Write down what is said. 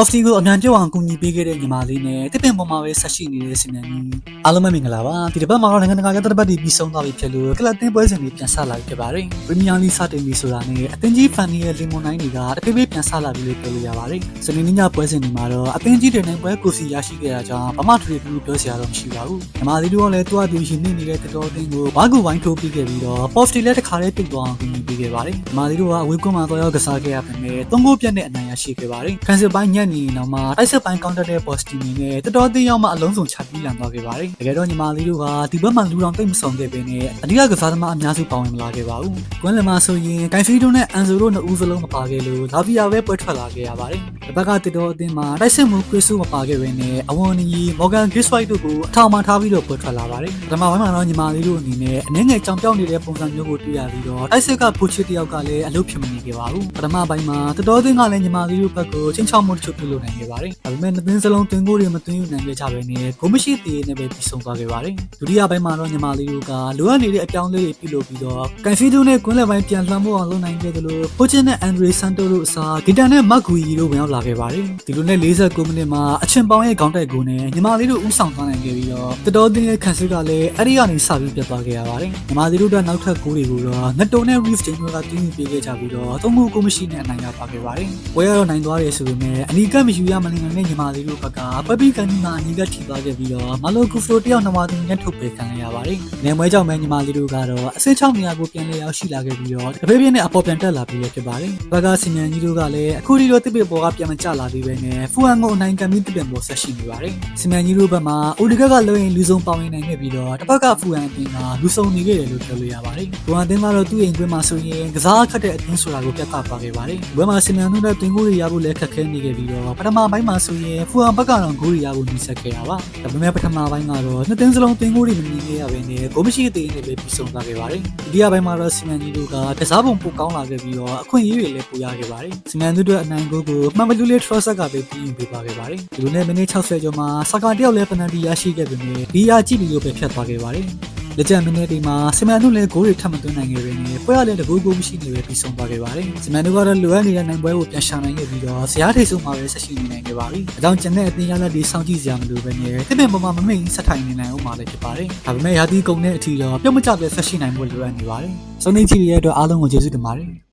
Posty ကိုအမြန်ပြောအောင်ကူညီပေးခဲ့တဲ့ညီမလေးနဲ့တစ်ပင်ပေါ်မှာပဲဆက်ရှိနေတဲ့စင်မြန်ကြီးအားလုံးပဲမင်္ဂလာပါဒီတစ်ပတ်မှာတော့နိုင်ငံတကာကတပတ်တွေပြီးဆုံးသွားပြီဖြစ်လို့ကလပ်တင်ပွဲစဉ်တွေပြန်ဆလာပြီဖြစ်ပါတယ်ပရီးမီးယားလိစတင်ပြီဆိုတာနဲ့အသင်းကြီးဖန်နီရဲ့လီမွန်နိုင်တွေကတပိပိပြန်ဆလာပြီလို့ပြောလို့ရပါတယ်စနေနေ့ညပွဲစဉ်တွေမှာတော့အသင်းကြီးတွေနိုင်ပွဲကိုစီရရှိခဲ့တာကြောင့်ဘာမှထွေထူးပြောစရာတော့မရှိပါဘူးညီမလေးတို့ကလည်းတွားတူရှင်နေနေတဲ့တတော်အသင်းကိုဘာကူဝိုင်းထိုးပြီးခဲ့ပြီးတော့ Posty လည်းတစ်ခါလေးပြစ်သွားအောင်ကူညီပေးခဲ့ပါတယ်ညီမလေးတို့ကအဝေးကွန်းမှာတော့ရောက်ကစားခဲ့ရပေမဲ့သုံးကိုပြတ်တဲ့အနိုင်ရရှိခဲ့ပါတယ်ကန်ဆယ်ပိုင်းညံ့နေရင်တော့မှတိုက်စစ်ပိုင်းကောင်တက်တဲ့ Posty နေနဲ့တတော်အသင်းရောက်မှအလုံးစုံချပြီးလန်သွားခဲ့ပါတယ်တကယ်တော့ညီမလေးတို့ကဒီဘက်မှာလူတော်တိတ်မဆောင်ခဲ့ပေနဲ့အဓိကကစားသမားအများစုပါဝင်မလာခဲ့ပါဘူးကွန်းလမှာဆိုရင်ကိုင်ဖီတို့နဲ့အန်ဆိုတို့နှစ်ဦးစလုံးမပါခဲ့လို့လာဗီယာပဲပွဲထွက်လာခဲ့ရပါတယ်ဒီဘက်ကတတော်အသင်းမှာတိုက်စစ်မှုခရစ်ဆုမပါခဲ့ဘဲနဲ့အဝန်နီမော်ဂန်ဂရစ်ဝိုက်တို့ကိုအထောင်မှထားပြီးတော့ပွဲထွက်လာပါတယ်ပထမပိုင်းမှာတော့ညီမလေးတို့အနေနဲ့အနည်းငယ်ကြောင်ပြောင်းနေတဲ့ပုံစံမျိုးကိုတွေ့ရပြီးတော့တိုက်စစ်ကဖိုချစ်တယောက်ကလည်းအလုပ်ဖြစ်မနေခဲ့ပါဘူးပထမပိုင်းမှာတတော်အသင်းကလည်းညီမလေးတို့ဘက်ကိုချင်းချောက်မှုတချို့ပြုလုပ်နိုင်ခဲ့ပါတယ်ဒါပေမဲ့နှစ်သင်းစလုံးတင်ကိုတွေမသွင်းယူနိုင်ခဲ့ကြဘဲနဲ့ဂိုးမရှိသေးနဲ့ပဲပြီးဆုံးသွားခဲ့ပါတယ်ဒုတိယပိုင်းမှာတော့ညီမလေးတို့ကလိုအပ်နေတဲ့အပြောင်းလဲတွေပြုလုပ်ပြီးတော့ကန်ဖီဒိုနဲ့ကွန်းလက်ပိုင်းပြန်လှမ်းဖို့အောင်လုပ်နိုင်ခဲ့တယ်လို့ဖိုချင်နဲ့အန်ဒရီဆန်တိုတို့အစားဂီတာနဲ့မတ်ဂူရီတို့ဝင်ရောက်လာခဲ့ပါတယ်ဒီလိုနဲ့49မိနစ်မှာအချင်ပေါင်းရဲ့ခေါင်းတိုက်ကိုနဲ့ညီမလေးတို့ဥဆောင်သွားနိုင်ခဲ့ပြီးတော့တတော်တင်ရဲ့ခံစစ်ကလည်းအဲ့ဒီကနေစပြီးပြတ်သွားခဲ့ရပါတယ်ညီမလေးတို့ကနောက်ထပ်ဂိုးတွေကိုတော့ငတ်တုံနဲ့ Reef James ကတင်းယူပေးခဲ့ကြပြီးတော့သုံးခုကိုမရှိနဲ့အနိုင်ရပါခဲ့ပါတယ်ပွဲရတော့နိုင်သွားတယ်ဆိုပေမဲ့အနီကမယူရမလင်ငံနဲ့ညီမလေးတို့ဘက်ကပပီကန်နီမှာအနီကထိသွားခဲ့ပြီးတော့မလိုကူဖလိုတယောက်နှမတင်နဲ့ထုတ်ပေးခံရပါတယ်နေမွဲကြောင့်ပဲညီမလေးတို့ကတော့အဆင့်6နေရာကိုပြန်လည်ရောက်ရှိလာခဲ့ပြီးတော့တပေးပြင်းနဲ့အပေါ်ပြန်တက်လာပြီးရဖြစ်ပါတယ်ဘက်ကစီမန်ကြီးတို့ကလည်းအခုဒီလိုတစ်ပစ်ပေါ်ကပြန်မကျလာသေးပဲနဲ့ဖူအန်ကိုအနိုင်ကန်ပြီးတစ်ပစ်ပေါ်ဆက်ရှိနေပါတယ်စီမန်ကြီးတို့ဘက်မှာအိုဒီကကလုံရင်လူစုံပေါဝင်နိုင်ခဲ့ပြီးတော့တစ်ဖက်ကဖူအန်အတင်းကလူစုံနေခဲ့တယ်လို့ပြောလို့ရပါတယ်။ဘူအန်တင်းကတော့သူ့အိမ်တွင်းမှာဆိုရင်ကစားခတ်တဲ့အတင်းဆိုတာကိုပြသသွားခဲ့ပါတယ်။ဘွဲမှာစီမန်တို့နဲ့တင်ကိုတွေရဖို့လည်းခက်ခဲနေခဲ့ပြီးတော့ပထမပိုင်းမှာဆိုရင်ဖူအန်ဘက်ကတော့ဂိုးတွေရဖို့နှိစက်ခဲ့တာပါ။ဒါပေမဲ့ပထမပိုင်းကတော့နှစ်တင်းစလုံးတင်ကိုတွေမမြင်ခဲ့ရဘဲနဲ့ဂိုးမရှိတဲ့တင်းတွေပဲပြီးဆုံးသွားခဲ့ပါတယ်။ဒုတိယပိုင်းမှာတော့စီမန်ကြီးတို့ကကစားပုံပိုကောင်းလာခဲ့ပြီးတော့အခွင့်အရေးတွေလည်းပိုရခဲ့ပါတယ်။စီမန်တို့အတွက်အနိုင်ဂိုးကိုမှန်မလူလေးထရော့ဆက်ကပဲပြီးယူပေးပါခဲ့ပါတယ်။ဒီလိုနဲ့မိနစ်60ကျော်မှာစကာတယောက်လည်းပနန်တီရရှိခဲ့ပေမဲ့ဒီအကြည့်ပြီးလို့ပဲဖြတ်သွားခဲ့ပါတယ်။ လက်ကျန်မိနစ်ဒီမှာစီမန်တို့လည်းဂိုးတွေထပ်မသွင်းနိုင်ခဲ့ပေနဲ့ပွဲရလည်းတကူကူမရှိနေပဲပြီးဆုံးသွားခဲ့ပါတယ်။စီမန်တို့ကတော့လိုအပ်နေတဲ့နိုင်ပွဲကိုပြန်ရှာနိုင်ခဲ့ပြီးတော့ဇယားထိတ်ဆုံးမှာပဲဆက်ရှိနေနိုင်ခဲ့ပါပြီ။အကြောင်းကျန်တဲ့အသင်းရလက်တွေစောင့်ကြည့်စရာမလိုပဲနဲ့တစ်ပင်ပေါ်မှာမမိတ်ဆက်ထိုင်နေနိုင်အောင်ပါလည်းဖြစ်ပါတယ်။ဒါပေမဲ့ရာသီကုန်တဲ့အထိတော့ပြုတ်မကျပဲဆက်ရှိနိုင်ဖို့လိုအပ်နေပါတယ်။စုံနေချီရဲ့အတွက်အားလုံးကိုကျေးဇူးတင်ပါတယ်။